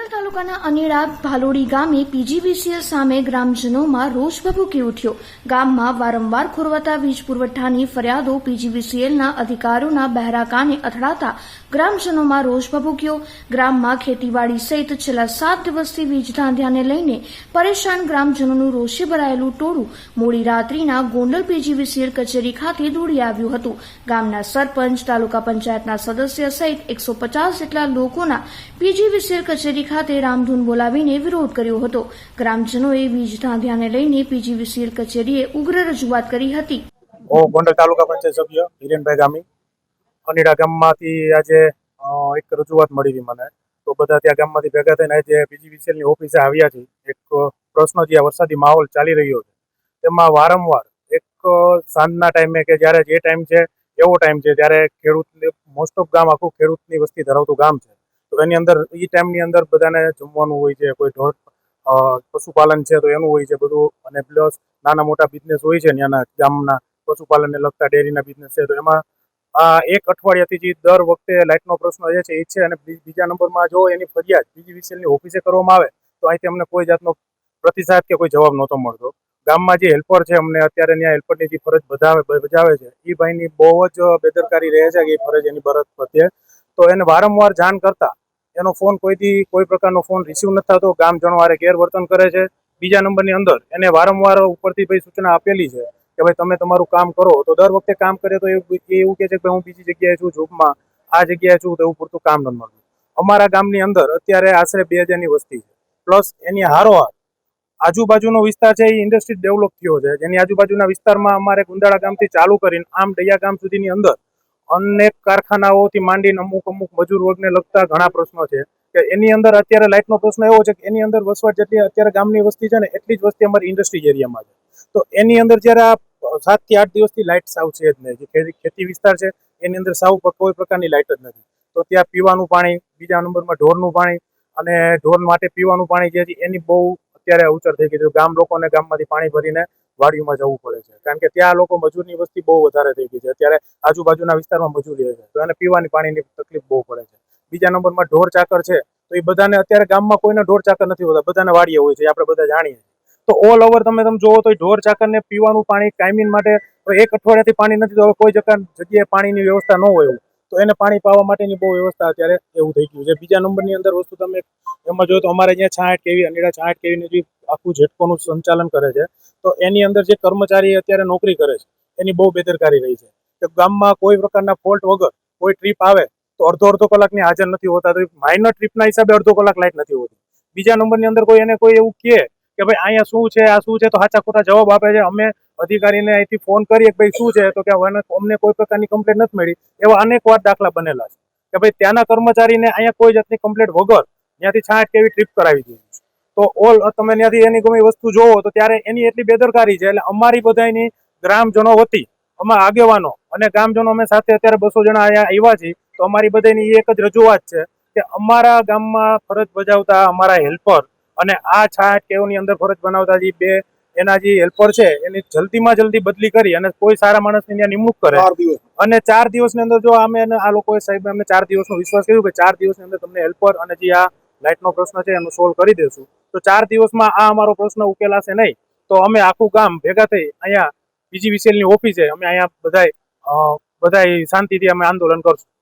ગોંડલ તાલુકાના અનેડા ભાલોડી ગામે પીજીવીસીએલ સામે ગ્રામજનોમાં રોષ ભભૂકી ઉઠ્યો. ગામમાં વારંવાર ખોરવાતા વીજ પુરવઠાની ફરિયાદો પીજીવીસીએલના અધિકારીઓના બહેરા કાને અથડાતા ગ્રામજનોમાં રોષ ભભૂક્યો. ગ્રામમાં ખેતીવાડી સહિત છેલ્લા સાત દિવસથી વીજ ધાંધ્યાને લઈને પરેશાન ગ્રામજનોનું રોષે ભરાયેલું ટોળું મોડી રાત્રિના ગોંડલ પીજીવીસીએલ કચેરી ખાતે દોડી આવ્યું હતું. ગામના સરપંચ, તાલુકા પંચાયતના સદસ્ય સહિત એકસો પચાસ જેટલા લોકોના પીજીવીસીએલ કચેરી ખાતે રામધૂન બોલાવીને વિરોધ કર્યો હતો. ગ્રામજનોએ વીજ ધાંધ્યાને લઈને પીજીવીસીએલ કચેરીએ ઉગ્ર રજૂઆત કરી હતી. ગોંડલ તાલુકા પંચાયત સભ્ય હિરેનભાઈ ગામી. અનીડા ગામમાંથી આજે એક રજૂઆત મળી હતી મને. તો બધા ત્યાં ગામમાંથી ભેગા થઈને આજે પીજીવીસીએલની ઓફિસે આવ્યા છે. એક પ્રશ્ન જે વરસાદી માહોલ ચાલી રહ્યો છે. તેમાં વારંવાર એક સાંજના ટાઈમે કે જ્યારે જે ટાઈમ છે, એવો ટાઈમ છે ત્યારે ખેડૂત મોસ્ટ ઓફ ગામ આખું ખેડૂતની વસ્તી ધરાવતું ગામ છે. તો એની અંદર એ ટાઈમની અંદર બધાને જમવાનું હોય છે, કોઈ ઢોર પશુપાલન છે તો એનું હોય છે બધું. અને પ્લસ નાના મોટા બિઝનેસ હોય છે ત્યાંના ગામના પશુપાલનને લગતા ડેરીના બિઝનેસ છે. તો એમાં આ એક અઠવાડિયાથી જે દર વખતે લાઇટનો પ્રશ્ન જે છે, એ છે અને બીજા નંબરમાં જો એની ફરિયાદ બીજી વિસેલની ઓફિસે કરવામાં આવે, તો અહીંથી અમને કોઈ જાતનો પ્રતિસાદ કે કોઈ જવાબ નહોતો મળતો. ગામમાં જે હેલ્પર છે, અમને અત્યારે ત્યાં હેલ્પરની જે ફરજ બધાવે, બજાવે છે એ ભાઈની બહુ જ બેદરકારી રહે છે કે એ ફરજ એની ફરજ પ્રત્યે. તો એને વારંવાર જાણ કરતા એનો ફોન કોઈથી, કોઈ પ્રકારનો ફોન રિસીવ નથી થતો, ગામ જણવારે ગેરવર્તન કરે છે. બીજા નંબરની અંદર એને વારંવાર ઉપરથી ભાઈ સૂચના આપેલી છે કે ભાઈ તમે તમારું કામ કરો. તો દર વખતે કામ કરે તો એવું કહે છે કે હું બીજી જગ્યાએ છું, જોબમાં આ જગ્યાએ છું, તો એવું પૂરતું કામ ન મળતું. અમારા ગામની અંદર અત્યારે આશરે બે હજારની વસ્તી છે. પ્લસ એની હારોહાર આજુબાજુનો વિસ્તાર છે એ ઇન્ડસ્ટ્રી ડેવલપ થયો છે. જેની આજુબાજુના વિસ્તારમાં અમારે ગુંદાળા ગામથી ચાલુ કરીને આમ ડૈયા ગામ સુધીની અંદર અનેક કારખાનાઓથી માંડીને અમુક અમુક મજૂર વર્ગને લગતા ઘણા પ્રશ્નો છે. કે એની અંદર અત્યારે લાઇટનો પ્રશ્ન એવો છે કે એની અંદર વસવાટ જેટલી અત્યારે ગામની વસ્તી છે ને, એટલી જ વસ્તી અમારી ઇન્ડસ્ટ્રીઝ એરિયામાં છે. તો એની અંદર જ્યારે આ સાતથી આઠ દિવસથી લાઇટ સાવ છે જ નહીં. ખેતી વિસ્તાર છે, એની અંદર સાવ કોઈ પ્રકારની લાઇટ જ નથી. તો ત્યાં પીવાનું પાણી, બીજા નંબરમાં ઢોરનું પાણી અને ઢોર માટે પીવાનું પાણી જે છે એની બહુ અત્યારે અવચર થઈ ગઈ છે. ગામ લોકોને ગામમાંથી પાણી ભરીને વાડીઓમાં જવું પડે છે. કારણ કે ત્યાં લોકો મજૂરની વસ્તી બહુ વધારે થઈ ગઈ છે. અત્યારે આજુબાજુના વિસ્તારમાં મજૂરી છે. તો એને પીવાની પાણીની તકલીફ બહુ પડે છે. બીજા નંબરમાં ઢોર ચાકર છે. તો એ બધાને અત્યારે ગામમાં કોઈને ઢોર ચાકર નથી હોતા. બધાને વાડીએ હોય છે. આપણે બધા જાણીએ તો ઓલ ઓવર તમે તમે જોવો તો ઢોર ચાકરને પીવાનું પાણી કાયમીન માટે એક અઠવાડિયાથી પાણી નથી તો કોઈ જગ્યા જગ્યાએ પાણીની વ્યવસ્થા ન હોય તો એને પાણી પાવા માટેની બહુ વ્યવસ્થા અત્યારે એવું થઈ ગયું છે. બીજા નંબરની અંદર વસ્તુ તમે એમાં જોયો તો અમારે અહીંયા છાંઠ કેવી અનેડા છાંઠ કેવી જે આખું ઝટકોનું સંચાલન કરે છે, તો એની અંદર જે કર્મચારી અત્યારે નોકરી કરે છે, એની બહુ બેદરકારી રહી છે. કે ગામમાં કોઈ પ્રકારના ફોલ્ટ વગર કોઈ ટ્રીપ આવે, તો અડધો અડધો કલાકની હાજર નથી હોતા, તો માઇનર ટ્રીપના હિસાબે અડધો કલાક લાઈટ નથી હોતી. બીજા નંબરની અંદર કોઈ એને કોઈ એવું કહે કે ભાઈ અહીંયા શું છે, આ શું છે, તો સાચા ખોટા જવાબ આપે છે. અમે અધિકારીને અહીંથી ફોન કરીએ કે ભાઈ શું છે, તો કે અમને કોઈ પ્રકારની કમ્પ્લેટ નથી મળી. એવા અનેક વાર દાખલા બનેલા છે. કે ભાઈ ત્યાંના કર્મચારીને અહીંયા કોઈ જાતની કમ્પ્લેટ વગર ત્યાંથી છાંટ કેવી ટ્રીપ કરાવી દીધી તો ઓલ તમે ત્યાંથી એની ગમે વસ્તુ જોવો તો ત્યારે એની એટલી બેદરકારી છે. એટલે અમારી બધાની ગ્રામજનો વતી અમારા આગેવાનો અને ગામજનો અમે સાથે અત્યારે બસો જણા અહીંયા આવ્યા છીએ તો અમારી બધાની એક જ રજૂઆત છે કે અમારા ગામમાં ફરજ બજાવતા અમારા હેલ્પર અને આ છાંટ કેવની અંદર ફરજ બનાવતા જે બે એના જે હેલ્પર છે એની જલ્દીમાં જલ્દી બદલી કરી અને કોઈ સારા માણસની ત્યાં નિમણૂક કરે. અને ચાર દિવસની અંદર જો અમે આ લોકોએ સાહેબ અમને ચાર દિવસનો વિશ્વાસ કર્યો કે ચાર દિવસની અંદર તમને હેલ્પર અને જે આ લાઇટનો પ્રશ્ન છે એનું સોલ્વ કરી દેશું. તો ચાર દિવસમાં આ અમારો પ્રશ્ન ઉકેલાશે નહીં. તો અમે આખું ગામ ભેગા થઈ અહીંયા બીજી વિસેલની ઓફિસે અમે અહીંયા બધાય બધા શાંતિથી અમે આંદોલન કરશું.